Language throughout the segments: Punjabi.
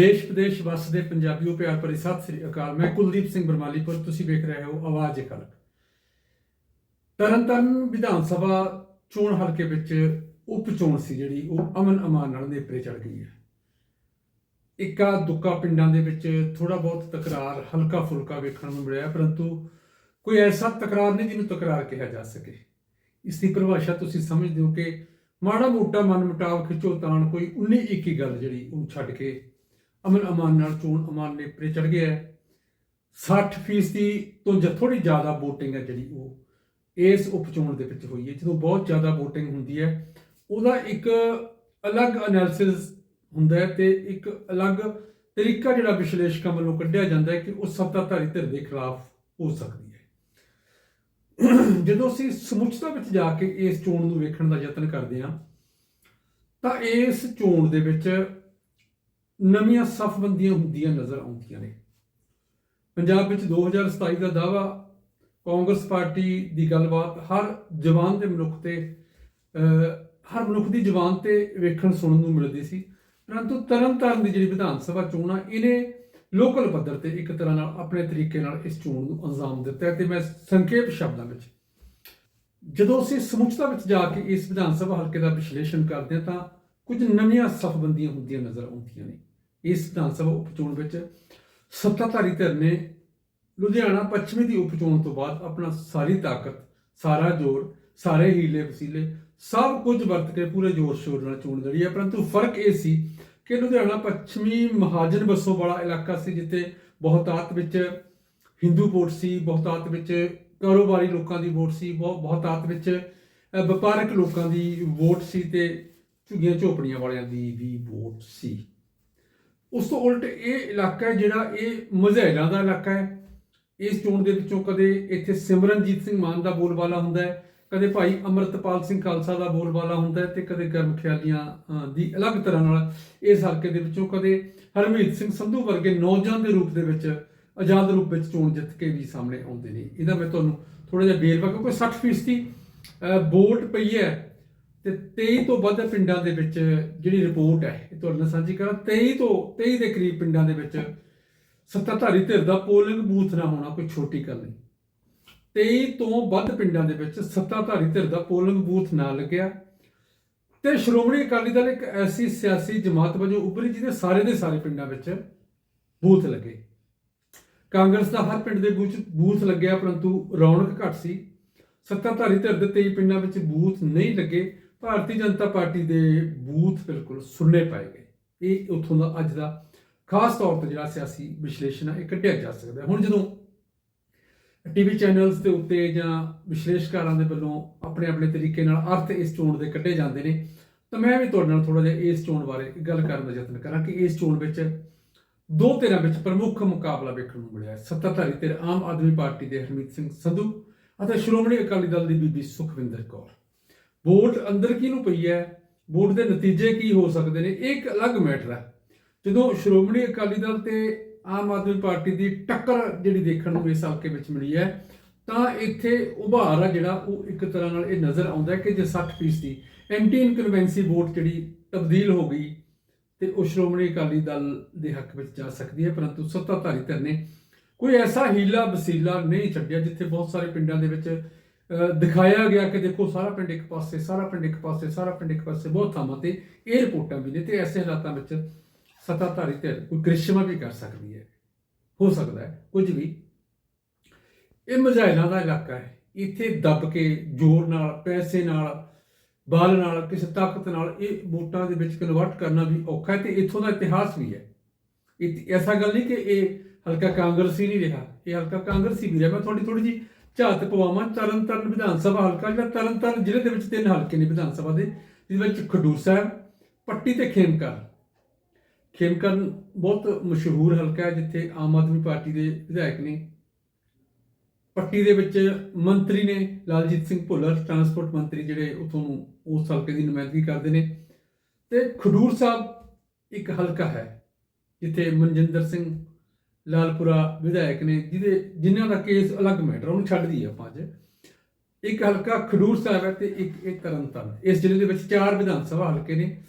ਦੇਸ਼ ਵਿਦੇਸ਼ ਵਸਦੇ ਪੰਜਾਬੀਓ ਪਿਆਰ ਭਰੀ ਸਤਿ ਸ੍ਰੀ ਅਕਾਲ। ਮੈਂ ਕੁਲਦੀਪ ਸਿੰਘ ਬਰਮਾਲੀਪੁਰ ਤੁਸੀਂ ਵੇਖ ਰਹੇ ਹੋ ਆਵਾਜ਼ ਇੱਕ ਹਲਕ ਤਰਨਤਾਰਨ ਵਿਧਾਨ ਸਭਾ ਚੋਣ ਹਲਕੇ ਵਿੱਚ ਉਪ ਚੋਣ ਸੀ ਜਿਹੜੀ, ਉਹ ਅਮਨ ਅਮਾਨ ਨਾਲ ਨੇਪਰੇ ਚੜ ਗਈ ਹੈ। ਇੱਕਾ ਦੁੱਕਾ ਪਿੰਡਾਂ ਦੇ ਵਿੱਚ ਥੋੜਾ ਬਹੁਤ ਤਕਰਾਰ ਹਲਕਾ ਫੁਲਕਾ ਵੇਖਣ ਨੂੰ ਮਿਲਿਆ, ਪਰੰਤੂ ਕੋਈ ਐਸਾ ਤਕਰਾਰ ਨਹੀਂ ਜਿਹਨੂੰ ਤਕਰਾਰ ਕਿਹਾ ਜਾ ਸਕੇ। ਇਸ ਦੀ ਪਰਿਭਾਸ਼ਾ ਤੁਸੀਂ ਸਮਝਦੇ ਹੋ ਕਿ ਮਾੜਾ ਮੋਟਾ ਮਨ ਮੁਟਾਵ ਖਿੱਚੋ ਤਾਣ ਕੋਈ 19 21 ਗੱਲ ਜਿਹੜੀ ਉਹ ਛੱਡ ਕੇ ਅਮਨ ਅਮਾਨ ਨਾਲ ਚੋਣ ਅਮਾਨ ਨੇ ਪਰੇ ਚੜ ਗਿਆ ਹੈ। 60% ਦੀ ਤੋਂ ਜ ਥੋੜੀ ਜ਼ਿਆਦਾ VOTING ਹੈ ਜਿਹੜੀ ਉਹ। ਇਸ ਉਪਚੋਣ ਦੇ ਵਿੱਚ ਹੋਈ ਹੈ। ਜਦੋਂ ਬਹੁਤ ਜ਼ਿਆਦਾ VOTING ਹੁੰਦੀ ਹੈ, ਉਹਦਾ ਇੱਕ ਅਲੱਗ ਐਨਾਲਿਸਿਸ ਹੁੰਦਾ ਹੈ ਤੇ ਇੱਕ ਅਲੱਗ ਤਰੀਕਾ ਜਿਹੜਾ ਵਿਸ਼ਲੇਸ਼ਕਾਂ ਵੱਲੋਂ ਕੱਢਿਆ ਜਾਂਦਾ ਹੈ ਕਿ ਉਹ ਸੱਤਾਧਾਰੀ ਧਿਰ ਦੇ ਖਿਲਾਫ ਹੋ ਸਕਦੀ ਹੈ। ਜਦੋਂ ਅਸੀਂ ਸਮੁੱਚਤਾ ਵਿੱਚ ਜਾ ਕੇ ਇਸ ਚੋਣ ਨੂੰ ਵੇਖਣ ਦਾ ਯਤਨ ਕਰਦੇ ਹਾਂ, ਤਾਂ ਇਸ ਚੋਣ ਦੇ ਵਿੱਚ ਨਵੀਆਂ ਸਫਬੰਦੀਆਂ ਹੁੰਦੀਆਂ ਨਜ਼ਰ ਆਉਂਦੀਆਂ ਨੇ। ਪੰਜਾਬ ਵਿੱਚ 2027 ਦਾ ਦਾਵਾ ਕਾਂਗਰਸ ਪਾਰਟੀ ਦੀ ਗੱਲਬਾਤ ਹਰ ਜਵਾਨ ਦੇ ਮਨੁੱਖ ਤੇ ਹਰ ਮਨੁੱਖ ਦੀ ਜ਼ੁਬਾਨ ਤੇ ਵੇਖਣ ਸੁਣਨ ਨੂੰ ਮਿਲਦੀ ਸੀ। ਪਰੰਤੂ ਤਰਨਤਾਰਨ ਦੀ ਜਿਹੜੀ ਵਿਧਾਨ ਸਭਾ ਚੋਣ ਆ, ਇਹਨੇ ਲੋਕਲ ਪੱਧਰ ਤੇ ਇੱਕ ਤਰ੍ਹਾਂ ਨਾਲ ਆਪਣੇ ਤਰੀਕੇ ਨਾਲ ਇਸ ਚੋਣ ਨੂੰ ਅੰਜਾਮ ਦਿੱਤਾ ਹੈ ਤੇ ਮੈਂ ਸੰਖੇਪ ਸ਼ਬਦਾਂ ਵਿੱਚ, ਜਦੋਂ ਅਸੀਂ ਸਮੁੱਚਤਾ ਵਿੱਚ ਜਾ ਕੇ ਇਸ ਵਿਧਾਨ ਸਭਾ ਹਲਕੇ ਦਾ ਵਿਸ਼ਲੇਸ਼ਣ ਕਰਦੇ ਹਾਂ ਤਾਂ ਕੁਝ ਨਵੀਆਂ ਸਫਬੰਦੀਆਂ ਹੁੰਦੀਆਂ ਨਜ਼ਰ ਆਉਂਦੀਆਂ ਨੇ। ਇਸ ਵਿਧਾਨ ਸਭਾ ਉਪਚੋਣ ਵਿੱਚ ਸੱਤਾਧਾਰੀ ਧਿਰ ਨੇ ਲੁਧਿਆਣਾ ਪੱਛਮੀ ਦੀ ਉਪਚੋਣ ਤੋਂ ਬਾਅਦ ਆਪਣਾ ਸਾਰੀ ਤਾਕਤ, ਸਾਰਾ ਜ਼ੋਰ, ਸਾਰੇ ਹੀਲੇ ਵਸੀਲੇ ਸਭ ਕੁਝ ਵਰਤ ਕੇ ਪੂਰੇ ਜ਼ੋਰ ਸ਼ੋਰ ਨਾਲ ਚੋਣ ਲੜੀ ਹੈ। ਪਰੰਤੂ ਫ਼ਰਕ ਇਹ ਸੀ ਕਿ ਲੁਧਿਆਣਾ ਪੱਛਮੀ ਮਹਾਜਨ ਬਸੋਂ ਵਾਲਾ ਇਲਾਕਾ ਸੀ, ਜਿੱਥੇ ਬਹੁਤਾਤ ਵਿੱਚ ਹਿੰਦੂ ਵੋਟ ਸੀ, ਬਹੁਤਾਤ ਵਿੱਚ ਕਾਰੋਬਾਰੀ ਲੋਕਾਂ ਦੀ ਵੋਟ ਸੀ, ਬਹੁ, ਬਹੁਤਾਤ ਵਿੱਚ ਵਪਾਰਕ ਲੋਕਾਂ ਦੀ ਵੋਟ ਸੀ ਤੇ ਝੁੱਗੀਆਂ ਝੋਪੜੀਆਂ ਵਾਲਿਆਂ ਦੀ ਵੀ ਵੋਟ ਸੀ। ਉਸ ਤੋਂ ਉਲਟ ਇਹ ਇਲਾਕਾ ਹੈ ਜਿਹੜਾ ਇਹ ਮਜ਼ਹਿਲਾਂ ਦਾ ਇਲਾਕਾ ਹੈ। ਇਸ ਚੋਣ ਦੇ ਵਿੱਚੋਂ ਕਦੇ ਇੱਥੇ ਸਿਮਰਨਜੀਤ ਸਿੰਘ ਮਾਨ ਦਾ ਬੋਲਬਾਲਾ ਹੁੰਦਾ ਹੈ, ਕਦੇ ਭਾਈ ਅਮਰਤਪਾਲ ਸਿੰਘ ਖਾਲਸਾ ਦਾ ਬੋਲਬਾਲਾ ਹੁੰਦਾ ਹੈ ਤੇ ਕਦੇ ਗਰਮ ਖਿਆਲੀਆਂ ਦੀ ਅਲੱਗ ਤਰ੍ਹਾਂ ਨਾਲ ਇਸ ਹਲਕੇ ਦੇ ਵਿੱਚੋਂ ਕਦੇ ਹਰਮੀਤ ਸਿੰਘ ਸੰਧੂ ਵਰਗੇ ਨੌਜਵਾਨ ਦੇ ਰੂਪ ਦੇ ਵਿੱਚ, ਆਜ਼ਾਦ ਰੂਪ ਵਿੱਚ ਚੋਣ ਜਿੱਤ ਕੇ ਵੀ ਸਾਹਮਣੇ ਆਉਂਦੇ ਨੇ। ਇਹਦਾ ਮੈਂ ਤੁਹਾਨੂੰ ਥੋੜਾ ਜਿਹਾ ਵੇਰਵਾ ਕਿਉਂਕਿ 60% ਵੋਟ ਪਈ ਹੈ ਤੇ 23 ਤੋਂ ਵੱਧ ਪਿੰਡਾਂ ਦੇ ਵਿੱਚ ਜਿਹੜੀ ਰਿਪੋਰਟ ਹੈ, ਇਹ ਤੁਹਾਡੇ ਨਾਲ ਸਾਂਝੀ ਕਰਾਂ 23 ਤੋਂ 23 ਦੇ ਕਰੀਬ ਪਿੰਡਾਂ ਦੇ ਵਿੱਚ ਸੱਤਾਧਾਰੀ ਧਿਰ ਦਾ ਪੋਲਿੰਗ ਬੂਥ ਨਾ ਹੋਣਾ ਕੋਈ ਛੋਟੀ ਗੱਲ ਨਹੀਂ। 23 ਤੋਂ ਵੱਧ ਪਿੰਡਾਂ ਦੇ ਵਿੱਚ ਸੱਤਾਧਾਰੀ ਧਿਰ ਦਾ ਪੋਲਿੰਗ ਬੂਥ ਨਾ ਲੱਗਿਆ। ਤੇ ਸ਼੍ਰੋਮਣੀ ਅਕਾਲੀ ਦਲ ਇੱਕ ਐਸੀ ਸਿਆਸੀ ਜਮਾਤ ਵਜੋਂ ਉੱਭਰੀ ਜਿਹਦੇ ਸਾਰੇ ਦੇ ਸਾਰੇ ਪਿੰਡਾਂ ਵਿੱਚ ਬੂਥ ਲੱਗੇ। ਕਾਂਗਰਸ ਦਾ ਹਰ ਪਿੰਡ ਦੇ ਬੂਥ ਬੂਥ ਲੱਗਿਆ, ਪਰੰਤੂ ਰੌਣਕ ਘੱਟ ਸੀ। ਸੱਤਾਧਾਰੀ ਧਿਰ ਦੇ 23 ਪਿੰਡਾਂ ਵਿੱਚ ਬੂਥ ਨਹੀਂ ਲੱਗੇ। ਭਾਰਤੀ ਜਨਤਾ ਪਾਰਟੀ ਦੇ ਬੂਥ ਬਿਲਕੁਲ ਸੁੰਨੇ ਪਾਏ ਗਏ। ਇਹ ਉੱਥੋਂ ਦਾ ਅੱਜ ਦਾ ਖਾਸ ਤੌਰ ਤੇ ਜਿਹੜਾ ਸਿਆਸੀ ਵਿਸ਼ਲੇਸ਼ਣ ਹੈ ਇਹ ਕੱਢਿਆ ਜਾ ਸਕਦਾ। ਹੁਣ ਜਦੋਂ ਟੀਵੀ ਚੈਨਲਸ ਦੇ ਉੱਤੇ ਜਾਂ ਵਿਸ਼ਲੇਸ਼ਕਾਰਾਂ ਦੇ ਵੱਲੋਂ ਆਪਣੇ ਆਪਣੇ ਤਰੀਕੇ ਨਾਲ ਅਰਥ ਇਸ ਚੋਣ ਦੇ ਕੱਢੇ ਜਾਂਦੇ ਨੇ, ਤਾਂ ਮੈਂ ਵੀ ਤੁਹਾਡੇ ਨਾਲ ਥੋੜਾ ਜਿਹਾ ਇਸ ਚੋਣ ਬਾਰੇ ਗੱਲ ਕਰਨ ਦਾ ਯਤਨ ਕਰਾਂ ਕਿ ਇਸ ਚੋਣ ਵਿੱਚ ਦੋ ਧਿਰਾਂ ਵਿੱਚ ਪ੍ਰਮੁੱਖ ਮੁਕਾਬਲਾ ਵੇਖਣ ਨੂੰ ਮਿਲਿਆ ਸੱਤਾਧਾਰੀ ਧਿਰ ਆਮ ਆਦਮੀ ਪਾਰਟੀ ਦੇ ਹਰਮੀਤ ਸਿੰਘ ਸੰਧੂ ਅਤੇ ਸ਼੍ਰੋਮਣੀ ਅਕਾਲੀ ਦਲ ਦੀ ਬੀਬੀ ਸੁਖਵਿੰਦਰ ਕੌਰ। ਵੋਟ ਅੰਦਰ ਕਿਹਨੂੰ ਪਈ ਹੈ? ਵੋਟ ਦੇ ਨਤੀਜੇ ਕੀ ਹੋ ਸਕਦੇ ਨੇ? ਇਹ ਇੱਕ ਅਲੱਗ ਮੈਟਰ ਹੈ। ਜਦੋਂ ਸ਼੍ਰੋਮਣੀ ਅਕਾਲੀ ਦਲ ਤੇ ਆਮ ਆਦਮੀ ਪਾਰਟੀ ਦੀ ਟੱਕਰ ਜਿਹੜੀ ਦੇਖਣ ਨੂੰ ਇਸ ਹਲਕੇ ਵਿੱਚ ਮਿਲੀ ਹੈ, ਤਾਂ ਇੱਥੇ ਉਭਾਰ ਆ ਜਿਹੜਾ, ਉਹ ਇੱਕ ਤਰ੍ਹਾਂ ਨਾਲ ਇਹ ਨਜ਼ਰ ਆਉਂਦਾ ਕਿ ਜੇ 60% ਦੀ ਐਂਟੀ ਇਨਕਨਵੈਂਸੀ ਵੋਟ ਜਿਹੜੀ ਤਬਦੀਲ ਹੋ ਗਈ ਤੇ ਉਹ ਸ਼੍ਰੋਮਣੀ ਅਕਾਲੀ ਦਲ ਦੇ ਹੱਕ ਵਿੱਚ ਜਾ ਸਕਦੀ ਹੈ, ਪਰੰਤੂ ਸੱਤਾਧਾਰੀ ਧਿਰ ਨੇ ਕੋਈ ਐਸਾ ਹੀਲਾ ਵਸੀਲਾ ਨਹੀਂ ਛੱਡਿਆ ਜਿੱਥੇ ਬਹੁਤ ਸਾਰੇ ਪਿੰਡਾਂ ਦੇ ਵਿੱਚ ਦਿਖਾਇਆ ਗਿਆ ਕਿ ਦੇਖੋ ਸਾਰਾ ਪਿੰਡ ਇੱਕ ਪਾਸੇ, ਸਾਰਾ ਪਿੰਡ ਇੱਕ ਪਾਸੇ, ਸਾਰਾ ਪਿੰਡ ਇੱਕ ਪਾਸੇ, ਬਹੁਤ ਥਾਵਾਂ ਤੇ ਇਹ ਰਿਪੋਰਟਾਂ ਵੀ ਨੇ ਤੇ ਐਸੇ ਹਾਲਾਤਾਂ ਵਿੱਚ ਸੱਤਾਧਾਰੀ ਧਿਰ ਕੋਈ ਕ੍ਰਿਸ਼ਮਾ ਵੀ ਕਰ ਸਕਦੀ ਹੈ। ਹੋ ਸਕਦਾ ਹੈ, ਕੁਝ ਵੀ। ਇਹ ਮਜ਼ਾਇਲਾਂ ਦਾ ਇਲਾਕਾ ਹੈ। ਇੱਥੇ ਦੱਬ ਕੇ ਜ਼ੋਰ ਨਾਲ, ਪੈਸੇ ਨਾਲ, ਬਲ ਨਾਲ, ਕਿਸੇ ਤਾਕਤ ਨਾਲ ਇਹ ਵੋਟਾਂ ਦੇ ਵਿੱਚ ਕਨਵਰਟ ਕਰਨਾ ਵੀ ਔਖਾ ਹੈ ਤੇ ਇੱਥੋਂ ਦਾ ਇਤਿਹਾਸ ਵੀ ਹੈ। ਇਹ ਐਸਾ ਗੱਲ ਨਹੀਂ ਕਿ ਇਹ ਹਲਕਾ ਕਾਂਗਰਸੀ ਨਹੀਂ ਰਿਹਾ, ਇਹ ਹਲਕਾ ਕਾਂਗਰਸੀ ਵੀ ਰਿਹਾ। ਮੈਂ ਥੋੜੀ ਥੋੜੀ ਜੀ ਝਾਤ ਪਵਾਵਾਂ ਤਰਨਤਾਰਨ ਵਿਧਾਨ ਸਭਾ ਹਲਕਾ ਜਿਹੜਾ ਤਰਨਤਾਰਨ ਜ਼ਿਲ੍ਹੇ ਦੇ ਵਿੱਚ ਤਿੰਨ ਹਲਕੇ ਨੇ ਵਿਧਾਨ ਸਭਾ ਦੇ, ਜਿਹਦੇ ਵਿੱਚ ਖਡੂਰ ਸਾਹਿਬ, ਪੱਟੀ ਤੇ ਖੇਮਕਰ ਖੇਮਕਰ ਬਹੁਤ ਮਸ਼ਹੂਰ ਹਲਕਾ ਹੈ, ਜਿੱਥੇ ਆਮ ਆਦਮੀ ਪਾਰਟੀ ਦੇ ਵਿਧਾਇਕ ਨੇ। ਪੱਟੀ ਦੇ ਵਿੱਚ ਮੰਤਰੀ ਨੇ, ਲਾਲਜੀਤ ਸਿੰਘ ਭੁੱਲਰ, ਟਰਾਂਸਪੋਰਟ ਮੰਤਰੀ ਜਿਹੜੇ ਉਥੋਂ ਨੂੰ ਉਸ ਹਲਕੇ ਦੀ ਨੁਮਾਇੰਦਗੀ ਕਰਦੇ ਨੇ। ਤੇ ਖਡੂਰ ਸਾਹਿਬ ਇੱਕ ਹਲਕਾ ਹੈ, ਜਿੱਥੇ ਮਨਜਿੰਦਰ ਸਿੰਘ ਲਾਲਪੁਰਾ ਵਿਧਾਇਕ ਨੇ, ਜਿਹਦੇ ਜਿਨ੍ਹਾਂ ਦਾ ਕੇਸ ਅਲੱਗ ਮੈਟਰ ਉਹਨੂੰ ਛੱਡ ਦਈਏ ਆਪਾਂ ਅੱਜ। ਇੱਕ ਹਲਕਾ ਖਡੂਰ ਸਾਹਿਬ ਹੈ ਤੇ ਇੱਕ ਇਹ ਤਰਨਤਾਰਨ। ਇਸ ਜ਼ਿਲ੍ਹੇ ਦੇ ਵਿੱਚ ਚਾਰ ਵਿਧਾਨ ਸਭਾ ਹਲਕੇ ਨੇ।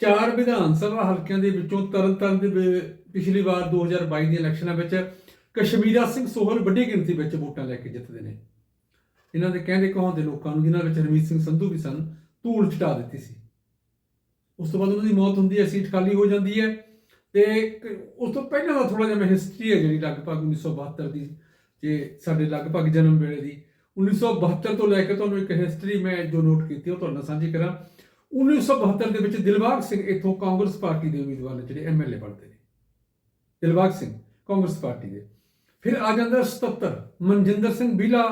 ਚਾਰ ਵਿਧਾਨ ਸਭਾ ਹਲਕਿਆਂ ਦੇ ਵਿੱਚੋਂ ਤਰਨਤਾਰਨ ਦੇ ਪਿਛਲੀ ਵਾਰ 2022 ਦੀਆਂ ਇਲੈਕਸ਼ਨਾਂ ਵਿੱਚ ਕਸ਼ਮੀਰਾ ਸਿੰਘ ਸੋਹਲ ਵੱਡੀ ਗਿਣਤੀ ਵਿੱਚ ਵੋਟਾਂ ਲੈ ਕੇ ਜਿੱਤਦੇ ਨੇ। ਇਹਨਾਂ ਦੇ ਕਹਿੰਦੇ ਕਹਾਉਂਦੇ ਲੋਕਾਂ ਨੂੰ, ਜਿਨ੍ਹਾਂ ਵਿੱਚ ਹਰਮੀਤ ਸਿੰਘ ਸੰਧੂ ਵੀ ਸਨ, ਧੂਲ ਛਟਾ ਦਿੱਤੀ ਸੀ। ਉਸ ਤੋਂ ਬਾਅਦ ਉਹਨਾਂ ਦੀ ਮੌਤ ਹੁੰਦੀ ਹੈ, ਸੀਟ ਖਾਲੀ ਹੋ ਜਾਂਦੀ ਹੈ। ਤੇ ਉਸ ਤੋਂ ਪਹਿਲਾਂ ਦਾ ਥੋੜਾ ਜਿਹਾ ਮੈਂ ਹਿਸਟਰੀ ਹੈ ਜਿਹੜੀ ਲਗਭਗ 1972 ਦੀ, ਜੇ ਸਾਡੇ ਲਗਭਗ ਜਨਮ ਵੇਲੇ ਦੀ 1972 ਤੋਂ ਲੈ ਕੇ ਤੁਹਾਨੂੰ ਇੱਕ ਹਿਸਟਰੀ ਮੈਂ ਜੋ ਨੋਟ ਕੀਤੀ, ਉਹ ਤੁਹਾਡੇ ਨਾਲ ਸਾਂਝੀ ਕਰਾਂ। 1972 ਦੇ ਵਿੱਚ ਦਿਲਬਾਗ ਸਿੰਘ ਇੱਥੋਂ ਕਾਂਗਰਸ ਪਾਰਟੀ ਦੇ ਉਮੀਦਵਾਰ ਨੇ, ਜਿਹੜੇ ਐਮਐਲਏ ਬਣਦੇ ਨੇ। ਦਿਲਬਾਗ ਸਿੰਘ, ਕਾਂਗਰਸ ਪਾਰਟੀ ਦੇ। ਫਿਰ ਆ ਜਾਂਦਾ 77 ਮਨਜਿੰਦਰ ਸਿੰਘ ਬੀਲਾ,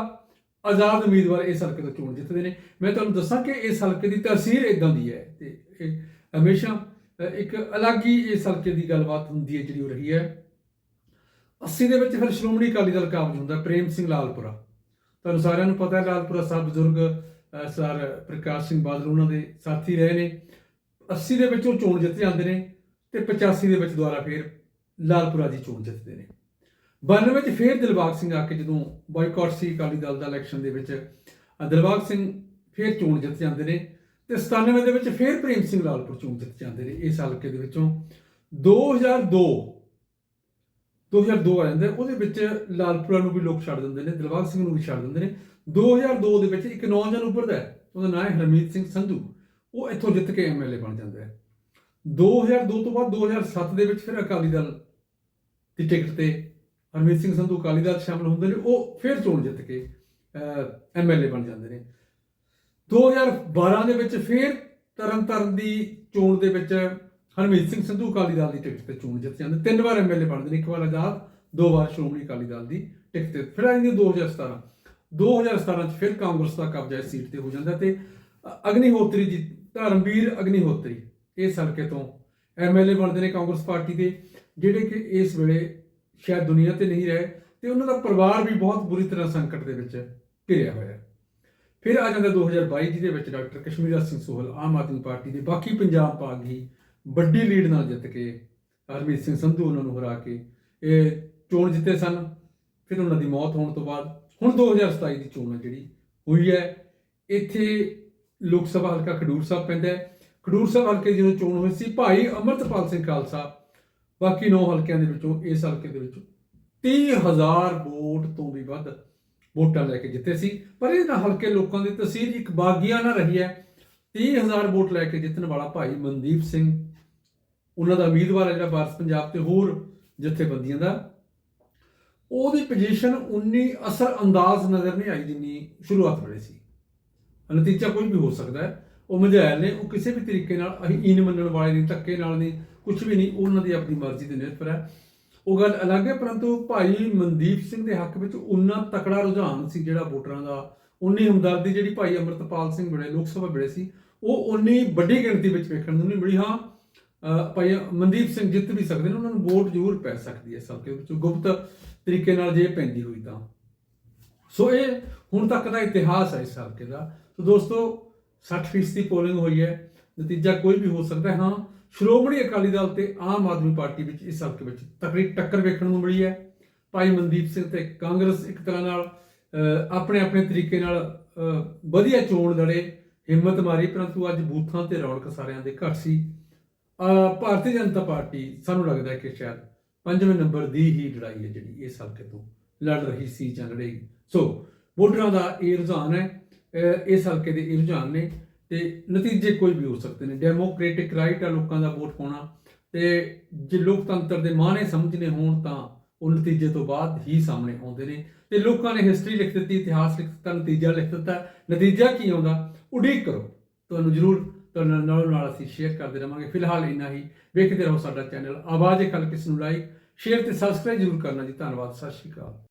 ਆਜ਼ਾਦ ਉਮੀਦਵਾਰ ਇਸ ਹਲਕੇ ਤੋਂ ਚੋਣ ਜਿੱਤਦੇ ਨੇ। ਮੈਂ ਤੁਹਾਨੂੰ ਦੱਸਾਂ ਕਿ ਇਸ ਹਲਕੇ ਦੀ ਤਸਵੀਰ ਇਦਾਂ ਦੀ ਹੈ ਤੇ ਇਹ ਹਮੇਸ਼ਾ ਇੱਕ ਅਲੱਗ ਹੀ ਇਸ ਹਲਕੇ ਦੀ ਗੱਲਬਾਤ ਹੁੰਦੀ ਹੈ ਜਿਹੜੀ ਹੋ ਰਹੀ ਹੈ। 80 ਦੇ ਵਿੱਚ ਫਿਰ ਸ਼੍ਰੋਮਣੀ ਅਕਾਲੀ ਦਲ ਕਾਬਜ ਹੁੰਦਾ ਪ੍ਰੇਮ ਸਿੰਘ ਲਾਲਪੁਰਾ। ਤੁਹਾਨੂੰ ਸਾਰਿਆਂ ਨੂੰ ਪਤਾ ਹੈ ਲਾਲਪੁਰਾ ਸਾਹਿਬ ਬਜ਼ੁਰਗ ਅ, ਸਰ ਪ੍ਰਕਾਸ਼ ਸਿੰਘ ਬਾਦਲ ਉਹਨਾਂ ਦੇ ਸਾਥੀ ਰਹੇ ਨੇ। 80 ਦੇ ਵਿੱਚ ਉਹ ਚੋਣ ਜਿੱਤ ਜਾਂਦੇ ਨੇ ਤੇ 85 ਦੇ ਵਿੱਚ ਦੁਬਾਰਾ ਫਿਰ ਲਾਲਪੁਰਾ ਦੀ ਚੋਣ ਜਿੱਤਦੇ ਨੇ। 92 ਵਿੱਚ ਫਿਰ ਦਿਲਬਾਗ ਸਿੰਘ ਆ ਕੇ ਜਦੋਂ ਬਾਈਕਾਟ ਸੀ ਅਕਾਲੀ ਦਲ ਦਾ ਇਲੈਕਸ਼ਨ ਦੇ ਵਿੱਚ ਦਿਲਬਾਗ ਸਿੰਘ ਫਿਰ ਚੋਣ ਜਿੱਤ ਜਾਂਦੇ ਨੇ। ਤੇ 97 ਦੇ ਵਿੱਚ ਫਿਰ ਪ੍ਰੇਮ ਸਿੰਘ ਲਾਲਪੁਰ ਚੋਣ ਜਿੱਤ ਜਾਂਦੇ ਨੇ ਇਸ ਹਲਕੇ ਦੇ ਵਿੱਚੋਂ। 2002 2002 ਆ ਜਾਂਦਾ, ਉਹਦੇ ਵਿੱਚ ਲਾਲਪੁਰਾ ਨੂੰ ਵੀ ਲੋਕ ਛੱਡ ਦਿੰਦੇ ਨੇ, ਦਿਲਬਾਗ ਸਿੰਘ ਨੂੰ ਵੀ ਛੱਡ ਦਿੰਦੇ ਨੇ। 2002 ਦੇ ਵਿੱਚ ਇੱਕ ਨੌਜਵਾਨ ਉੱਭਰਦਾ ਹੈ, ਉਹਦਾ ਨਾਮ ਹੈ ਹਰਮੀਤ ਸਿੰਘ ਸੰਧੂ। ਉਹ ਇੱਥੋਂ ਜਿੱਤ ਕੇ ਐਮਐਲਏ ਬਣ ਜਾਂਦਾ ਹੈ। 2002 ਤੋਂ ਬਾਅਦ 2007 ਦੇ ਵਿੱਚ ਫਿਰ ਅਕਾਲੀ ਦਲ ਦੀ ਟਿਕਟ ਤੇ ਹਰਮੀਤ ਸਿੰਘ ਸੰਧੂ ਅਕਾਲੀ ਦਲ 'ਚ ਸ਼ਾਮਲ ਹੁੰਦੇ ਨੇ, ਉਹ ਫਿਰ ਚੋਣ ਜਿੱਤ ਕੇ ਐਮਐਲਏ ਬਣ ਜਾਂਦੇ ਨੇ। 2012 ਦੇ ਵਿੱਚ ਫਿਰ ਤਰਨਤਾਰਨ ਦੀ ਚੋਣ ਦੇ ਵਿੱਚ ਹਰਮੀਤ ਸਿੰਘ ਸੰਧੂ ਅਕਾਲੀ ਦਲ ਦੀ ਟਿਕਟ ਤੇ ਚੋਣ ਜਿੱਤ ਜਾਂਦੇ। ਤਿੰਨ ਵਾਰ ਐਮਐਲਏ ਬਣਦੇ ਨੇ, ਇੱਕ ਵਾਰ ਆਜ਼ਾਦ, ਦੋ ਵਾਰ ਸ਼੍ਰੋਮਣੀ ਅਕਾਲੀ ਦਲ ਦੀ ਟਿਕਟ ਤੇ। ਫਿਰ ਆ ਜਾਂਦੀ ਹੈ 2017 2017 ਚ ਫਿਰ ਕਾਂਗਰਸ ਦਾ ਕਬਜ਼ਾ ਇਸ ਸੀਟ ਤੇ ਹੋ ਜਾਂਦਾ ਤੇ ਅਗਨੀਹੋਤਰੀ ਜੀ, ਧਰਮਵੀਰ ਅਗਨੀਹੋਤਰੀ ਇਸ ਹਲਕੇ ਤੋਂ ਐਮਐਲਏ ਬਣਦੇ ਨੇ ਕਾਂਗਰਸ ਪਾਰਟੀ ਦੇ, ਜਿਹੜੇ ਕਿ ਇਸ ਵੇਲੇ ਸ਼ਾਇਦ ਦੁਨੀਆ ਤੇ ਨਹੀਂ ਰਹੇ ਤੇ ਉਹਨਾਂ ਦਾ ਪਰਿਵਾਰ ਵੀ ਬਹੁਤ ਬੁਰੀ ਤਰ੍ਹਾਂ ਸੰਕਟ ਦੇ ਵਿੱਚ ਘਿਰਿਆ ਹੋਇਆ ਹੈ। ਫਿਰ ਆ ਜਾਂਦਾ 2022 ਜਿਹਦੇ ਵਿੱਚ ਡਾਕਟਰ ਕਸ਼ਮੀਰਾ ਸਿੰਘ ਸੋਹਲ, ਆਮ ਆਦਮੀ ਪਾਰਟੀ ਦੇ ਬਾਕੀ ਪੰਜਾਬ ਭਾਗ ਹੀ ਵੱਡੀ ਲੀਡ ਨਾਲ ਜਿੱਤ ਕੇ ਹਰਮੀਤ ਸਿੰਘ ਸੰਧੂ ਉਹਨਾਂ ਨੂੰ ਹਰਾ ਕੇ ਇਹ ਚੋਣ ਜਿੱਤੇ ਸਨ। ਫਿਰ ਉਹਨਾਂ ਦੀ ਮੌਤ ਹੋਣ ਤੋਂ ਬਾਅਦ ਹੁਣ 2027 ਦੀ ਚੋਣ ਜਿਹੜੀ ਹੋਈ ਹੈ। ਇੱਥੇ ਲੋਕ ਸਭਾ ਹਲਕਾ ਖਡੂਰ ਸਾਹਿਬ ਪੈਂਦਾ ਹੈ। ਖਡੂਰ ਸਾਹਿਬ ਹਲਕੇ ਦੀ ਜਦੋਂ ਚੋਣ ਹੋਈ ਸੀ ਭਾਈ ਅਮਰਤਪਾਲ ਸਿੰਘ ਖਾਲਸਾ। ਬਾਕੀ 9 ਹਲਕਿਆਂ ਦੇ ਵਿੱਚੋਂ ਇਸ ਹਲਕੇ ਦੇ ਵਿੱਚੋਂ 30000 ਵੋਟ ਤੋਂ ਵੀ ਵੱਧ ਵੋਟਾਂ ਲੈ ਕੇ ਜਿੱਤੇ ਸੀ। ਪਰ ਇਹ ਨਾ ਹਲਕੇ ਲੋਕਾਂ ਦੀ ਤਸਵੀਰ ਇੱਕ ਬਾਗੀਆਂ ਨਾਲ ਰਹੀ ਹੈ। 30000 ਵੋਟ ਲੈ ਕੇ ਜਿੱਤਣ ਵਾਲਾ ਭਾਈ ਮਨਦੀਪ ਸਿੰਘ। ਉਹਨਾਂ ਦਾ ਉਮੀਦਵਾਰ ਹੈ ਜਿਹੜਾ ਵਾਰਸ ਪੰਜਾਬ ਤੇ ਹੋਰ ਜਥੇਬੰਦੀਆਂ ਦਾ। ਉਹਦੀ ਪੋਜੀਸ਼ਨ ਉਨੀ ਅਸਰ ਅੰਦਾਜ਼ ਨਜ਼ਰ ਨਹੀਂ ਆਈ ਜਿੰਨੀ ਸ਼ੁਰੂਆਤ ਵੇਲੇ ਸੀ। ਨਤੀਜਾ ਕੋਈ ਵੀ ਹੋ ਸਕਦਾ ਹੈ। ਉਹ ਮਝੈਲ ਨੇ, ਉਹ ਕਿਸੇ ਵੀ ਤਰੀਕੇ ਨਾਲ ਅਸੀਂ ਈਨ ਮੰਨਣ ਵਾਲੇ ਨਹੀਂ, ਧੱਕੇ ਨਾਲ ਨਹੀਂ ਕੁਝ ਵੀ ਨਹੀਂ ਉਹਨਾਂ ਦੀ ਆਪਣੀ ਮਰਜ਼ੀ ਦੇ ਨਿਰਭਰ ਹੈ। ਉਹ ਗੱਲ ਅਲੱਗ ਹੈ, ਪਰੰਤੂ ਭਾਈ ਮਨਦੀਪ ਸਿੰਘ ਦੇ ਹੱਕ ਵਿੱਚ ਉਨਾ ਤਕੜਾ ਰੁਝਾਨ ਸੀ ਜਿਹੜਾ ਵੋਟਰਾਂ ਦਾ। ਉਨੀ ਹਮਦਰਦੀ ਜਿਹੜੀ ਭਾਈ ਅਮਰਤਪਾਲ ਸਿੰਘ ਬੜੇ ਲੋਕ ਸਭਾ ਬੜੇ ਸੀ, ਉਹ ਉਨੀ ਵੱਡੀ ਗਿਣਤੀ ਵਿੱਚ ਵੇਖਣ ਨੂੰ ਨਹੀਂ ਮਿਲੀ। ਹਾਂ, ਅਹ ਭਾਈ ਮਨਦੀਪ ਸਿੰਘ ਜਿੱਤ ਵੀ ਸਕਦੇ ਨੇ, ਉਹਨਾਂ ਨੂੰ ਵੋਟ ਜ਼ਰੂਰ ਪੈ ਸਕਦੀ ਹੈ ਸਭ ਦੇ ਵਿੱਚ, ਗੁਪਤ ਤਰੀਕੇ ਨਾਲ ਜੇ ਪੈਂਦੀ ਹੋਈ ਤਾਂ। ਸੋ ਇਹ ਹੁਣ ਤੱਕ ਦਾ ਇਤਿਹਾਸ ਹੈ ਇਸ ਹਲਕੇ ਦਾ। ਸੋ ਦੋਸਤੋ 60% ਪੋਲਿੰਗ ਹੋਈ ਹੈ, ਨਤੀਜਾ ਕੋਈ ਵੀ ਹੋ ਸਕਦਾ ਹੈ। ਹਾਂ ਸ਼੍ਰੋਮਣੀ ਅਕਾਲੀ ਦਲ ਤੇ ਆਮ ਆਦਮੀ ਪਾਰਟੀ ਵਿੱਚ ਇਸ ਹਲਕੇ ਵਿੱਚ ਤਕੜੀ ਟੱਕਰ ਵੇਖਣ ਨੂੰ ਮਿਲੀ ਹੈ। ਭਾਈ ਮਨਦੀਪ ਸਿੰਘ ਤੇ ਕਾਂਗਰਸ ਇੱਕ ਤਰ੍ਹਾਂ ਨਾਲ ਆਪਣੇ ਆਪਣੇ ਤਰੀਕੇ ਨਾਲ ਵਧੀਆ ਚੋਣ ਲੜੇ, ਹਿੰਮਤ ਮਾਰੀ, ਪਰੰਤੂ ਅੱਜ ਬੂਥਾਂ ਤੇ ਰੌਣਕ ਸਾਰਿਆਂ ਦੇ ਘੱਟ ਸੀ। ਭਾਰਤੀ ਜਨਤਾ ਪਾਰਟੀ ਸਾਨੂੰ ਲੱਗਦਾ ਹੈ ਕਿ ਸ਼ਾਇਦ ਪੰਜਵੇਂ ਨੰਬਰ ਦੀ ਹੀ ਲੜਾਈ ਹੈ ਜਿਹੜੀ ਇਸ ਹਲਕੇ ਤੋਂ ਲੜ ਰਹੀ ਸੀ ਜਾਂ ਲੜੇਗੀ। ਸੋ, ਵੋਟਰਾਂ ਦਾ ਇਹ ਰੁਝਾਨ ਹੈ। ਇਸ ਹਲਕੇ ਦੇ ਇਹ ਰੁਝਾਨ ਨੇ ਤੇ ਨਤੀਜੇ ਕੋਈ ਵੀ ਹੋ ਸਕਦੇ ਨੇ। ਡੈਮੋਕ੍ਰੈਟਿਕ ਰਾਈਟ ਆ ਲੋਕਾਂ ਦਾ ਵੋਟ ਪਾਉਣਾ। ਤੇ ਜੇ ਲੋਕਤੰਤਰ ਦੇ ਮਾਣੇ ਸਮਝਨੇ ਹੋਣ ਤਾਂ ਉਹ ਨਤੀਜੇ ਤੋਂ ਬਾਅਦ ਹੀ ਸਾਹਮਣੇ ਆਉਂਦੇ ਨੇ। ਤੇ ਲੋਕਾਂ ਨੇ ਹਿਸਟਰੀ ਲਿਖ ਦਿੱਤੀ, ਇਤਿਹਾਸ ਲਿਖ ਦਿੱਤਾ, ਨਤੀਜਾ ਲਿਖ ਦਿੱਤਾ। ਨਤੀਜਾ ਕੀ ਆਉਂਦਾ? ਉਡੀਕ ਕਰੋ। ਤੁਹਾਨੂੰ ਜ਼ਰੂਰ ਤੁਹਾਨੂੰ ਨਾਲ ਨਾਲ ਅਸੀਂ ਸ਼ੇਅਰ ਕਰਦੇ ਰਵਾਂਗੇ। ਫਿਲਹਾਲ ਇੰਨਾ ਹੀ। ਵੇਖਦੇ ਰਹੋ ਸਾਡਾ ਚੈਨਲ ਆਵਾਜ਼ ਖਲ ਕਿਸ ਨੂੰ ਲਾਈਕ ਸ਼ੇਅਰ ਤੇ ਸਬਸਕ੍ਰਾਈਬ ਜ਼ਰੂਰ ਕਰਨਾ ਜੀ। ਧੰਨਵਾਦ। ਸਤਿ ਸ਼੍ਰੀ ਅਕਾਲ।